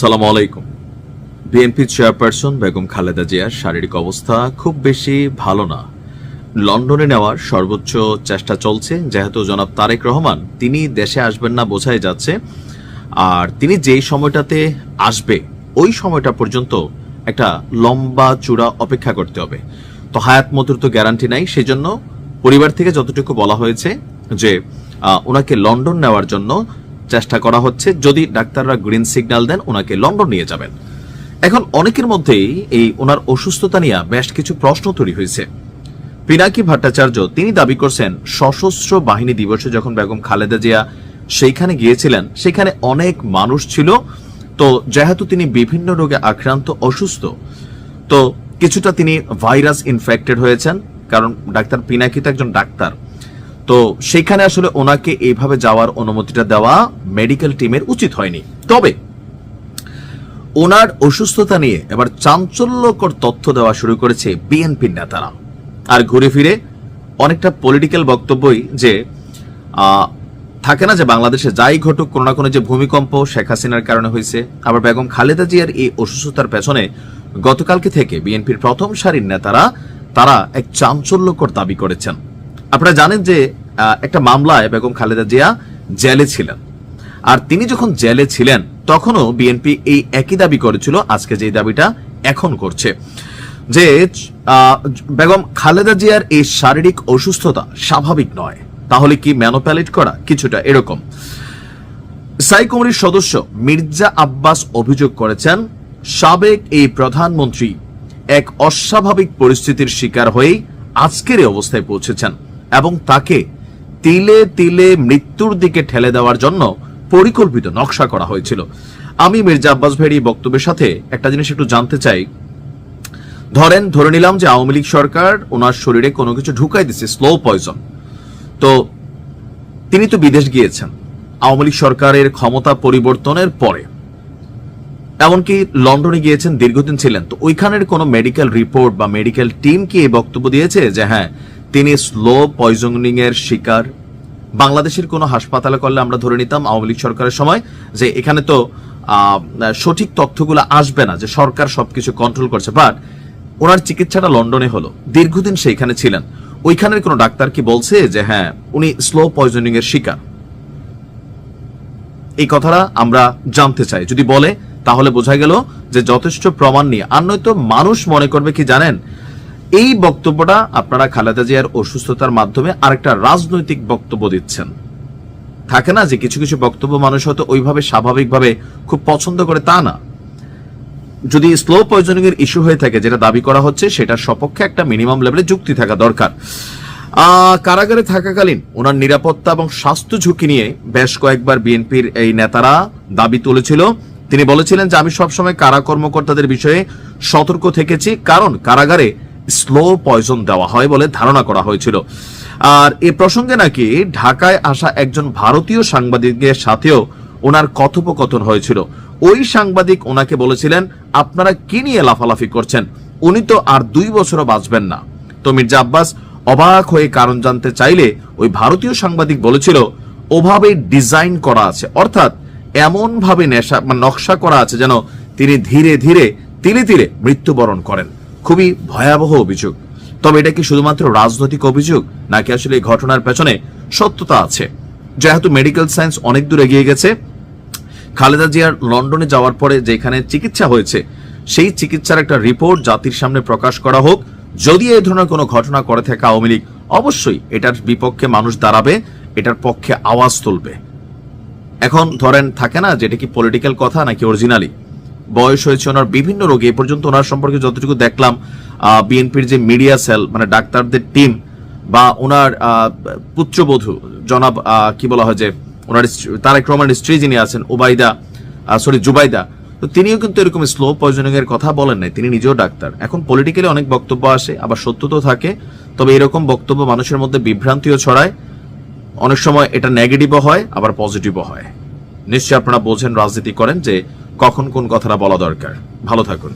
সালাম আলাইকুম। BNP chairperson Begum Khaleda জিয়ার শারীরিক অবস্থা খুব বেশি ভালো না। লন্ডনে নেওয়ার সর্বোচ্চ চেষ্টা চলছে, যেহেতু জনাব তারেক রহমান তিনি দেশে আসবেন না বোঝাই যাচ্ছে। আর তিনি যেই সময়টাতে আসবে, ওই সময়টা পর্যন্ত একটা লম্বা চূড়া অপেক্ষা করতে হবে। তো হায়াত মতুর তো গ্যারান্টি নাই, সেজন্য পরিবার থেকে যতটুকু বলা হয়েছে যে ওনাকে লন্ডন নেওয়ার জন্য চেষ্টা করা হচ্ছে যদি ডাক্তাররা গ্রিন সিগন্যাল দেন, ওনাকে লন্ডন নিয়ে যাবেন। এখন অনেকের মধ্যেই এই ওনার অসুস্থতা নিয়ে বেশ কিছু প্রশ্ন তৈরি হয়েছে। পিনাকি ভট্টাচার্য, তিনি দাবি করছেন, সশস্ত্র বাহিনী দিবসে যখন বেগম খালেদা জিয়া সেইখানে গিয়েছিলেন, সেখানে অনেক মানুষ ছিল। তো যেহেতু তিনি বিভিন্ন রোগে আক্রান্ত, অসুস্থ, তো কিছুটা তিনি ভাইরাস ইনফেক্টেড হয়েছেন। কারণ ডাক্তার পিনাকি তো একজন ডাক্তার। তো সেখানে আসলে ওনাকে এইভাবে যাওয়ার অনুমতিটা দেওয়া মেডিকেল টিমের উচিত হয়নি। তবে ওনার অসুস্থতা নিয়ে এবার চাঞ্চল্যকর তথ্য দেওয়া শুরু করেছে বিএনপির নেতারা। আর ঘুরে ফিরে অনেকটা পলিটিক্যাল বক্তব্যই যে থাকে না যে বাংলাদেশে যাই ঘটুক, কোনো না কোনো যে ভূমিকম্প শেখ হাসিনার কারণে হয়েছে, আবার বেগম খালেদা জিয়ার এই অসুস্থতার পেছনে গতকালকে থেকে বিএনপির প্রথম সারির নেতারা, তারা এক চাঞ্চল্যকর দাবি করেছেন। আপনারা জানেন যে একটা মামলায় বেগম খালেদা জিয়া জেলে ছিলেন। আর তিনি যখন জেলে ছিলেন, তখনও বিএনপি এই একই দাবি করেছিল, আজকে যে দাবিটা এখন করছে। যে বেগম খালেদা জিয়ার এই শারীরিক অসুস্থতা স্বাভাবিক নয়। তাহলে কি ম্যানোপ্যালেট করা কিছুটা এরকম? সাই কমিটির সদস্য মির্জা আব্বাস অভিযোগ করেছেন, সাবেক এই প্রধানমন্ত্রী এক অস্বাভাবিক পরিস্থিতির শিকার হয়েই আজকের এই অবস্থায় পৌঁছেছেন। এবং তাকে তিলে তিলে মৃত্যুর দিকে ঠেলে দেওয়ার জন্য পরিকল্পিত নকশা করা হয়েছিল। আমি মির্জা আব্বাস ভাইয়ের এই বক্তব্যের সাথে একটা জিনিস একটু জানতে চাই। ধরেন, ধরে নিলাম যে আওয়ামী লীগ সরকার ওনার শরীরে কোনো কিছু ঢুকাই দিচ্ছে স্লো পয়জন তো তিনি তো বিদেশ গিয়েছেন, আওয়ামী লীগ সরকারের ক্ষমতা পরিবর্তনের পরে। এমনকি লন্ডনে গিয়েছেন, দীর্ঘদিন ছিলেন। তো ওইখানের কোনো মেডিকেল রিপোর্ট বা মেডিকেল টিম কি এই বক্তব্য দিয়েছে যে হ্যাঁ তিনি স্লো পয়জনিং এর শিকার। বাংলাদেশের কোনো হাসপাতালে করলে আমরা ধরে নিতাম আওয়ামী লীগ সরকারের সময় যে এখানে তো সঠিক তথ্যগুলো আসবে না, যে সরকার সবকিছু কন্ট্রোল করছে। বাট ওনার চিকিৎসাটা লন্ডনে হলো। দীর্ঘদিন সেইখানে ছিলেন। ওইখানের কোনো ডাক্তার কি বলছে যে হ্যাঁ উনি স্লো পয়জনিং এর শিকার এই কথাটা আমরা জানতে চাই। যদি বলে, তাহলে বোঝা গেল যে যথেষ্ট প্রমাণ নিয়ে। আর নয়তো মানুষ মনে করবে কি জানেন এই বক্তব্যটা আপনারা খালেদা জিয়ার অসুস্থতার মাধ্যমে আরেকটা রাজনৈতিক বক্তব্য দিচ্ছেন। থাকে না যে কিছু কিছু বক্তব্য মানুষ হয়তো ওইভাবে স্বাভাবিকভাবে খুব পছন্দ করে তা না। যদি স্লো পয়জনিং এর ইস্যু হয়ে থাকে, যেটা দাবি করা হচ্ছে, সেটার সপক্ষে একটা মিনিমাম লেভেলে যুক্তি থাকা দরকার। কারাগারে থাকাকালীন ওনার নিরাপত্তা এবং স্বাস্থ্য ঝুঁকি নিয়ে বেশ কয়েকবার বিএনপির এই নেতারা দাবি তুলেছিল। তিনি বলেছিলেন যে, আমি সবসময় কারা কর্মকর্তাদের বিষয়ে সতর্ক থেকেছি, কারণ কারাগারে স্লো পয়জন দেওয়া হয় বলে ধারণা করা হয়েছিল। আর এ প্রসঙ্গে নাকি ঢাকায় আসা একজন ভারতীয় সাংবাদিকের সাথেও ওনার কথোপকথন হয়েছিল। ওই সাংবাদিক ওনাকে বলেছিলেন, আপনারা কি নিয়ে লাফালাফি করছেন? উনি তো আর দুই বছরও বাঁচবেন না। তো মির্জা আব্বাস অবাক হয়ে কারণ জানতে চাইলে ওই ভারতীয় সাংবাদিক বলেছিল, ওভাবে ডিজাইন করা আছে। অর্থাৎ এমন ভাবে নেশা নকশা করা আছে যেন তিনি ধীরে ধীরে, তিলে তিলে মৃত্যুবরণ করেন। খুবই ভয়াবহ অভিযোগ। তবে এটা কি শুধুমাত্র রাজনৈতিক অভিযোগ, নাকি আসলে এই ঘটনার পেছনে সত্যতা আছে? যেহেতু মেডিকেল সায়েন্স অনেক দূর এগিয়ে গেছে, খালেদা জিয়ার লন্ডনে যাওয়ার পরে যেখানে চিকিৎসা হয়েছে, সেই চিকিৎসার একটা রিপোর্ট জাতির সামনে প্রকাশ করা হোক। যদি এই ধরনের কোনো ঘটনা করে থাকে আওয়ামী লীগ, অবশ্যই এটার বিপক্ষে মানুষ দাঁড়াবে, এটার পক্ষে আওয়াজ তুলবে। এখন ধরেন থাকে না, যেটা কি পলিটিক্যাল কথা নাকি অরিজিনালি বয়স হয়েছে ওনার, বিভিন্ন রোগে, এ পর্যন্ত ওনার সম্পর্কে যতটুকু দেখলাম বিএনপির যে মিডিয়া সেল মানে ডাক্তারদের টিম বা ওনার পুত্রবধূ, জনাব কি বলা হয় যে, ওনার তারেক রহমানের স্ত্রী যিনি আছেন ওবাইদা সরি, জুবাইদা, তো তিনিও কিন্তু এরকম স্লো পয়জনিং এর কথা বলেন নাই, তিনি নিজেও ডাক্তার। এখন পলিটিক্যালি অনেক বক্তব্য আসে, আবার সত্য তো থাকে, তবে এরকম বক্তব্য মানুষের মধ্যে বিভ্রান্তিও ছড়ায়। অনেক সময় এটা নেগেটিভও হয়, আবার পজিটিভও হয়। নিশ্চয়ই আপনারা বোঝেন, রাজনীতি করেন যে কখন কোন কথাটা বলা দরকার? ভালো থাকুন।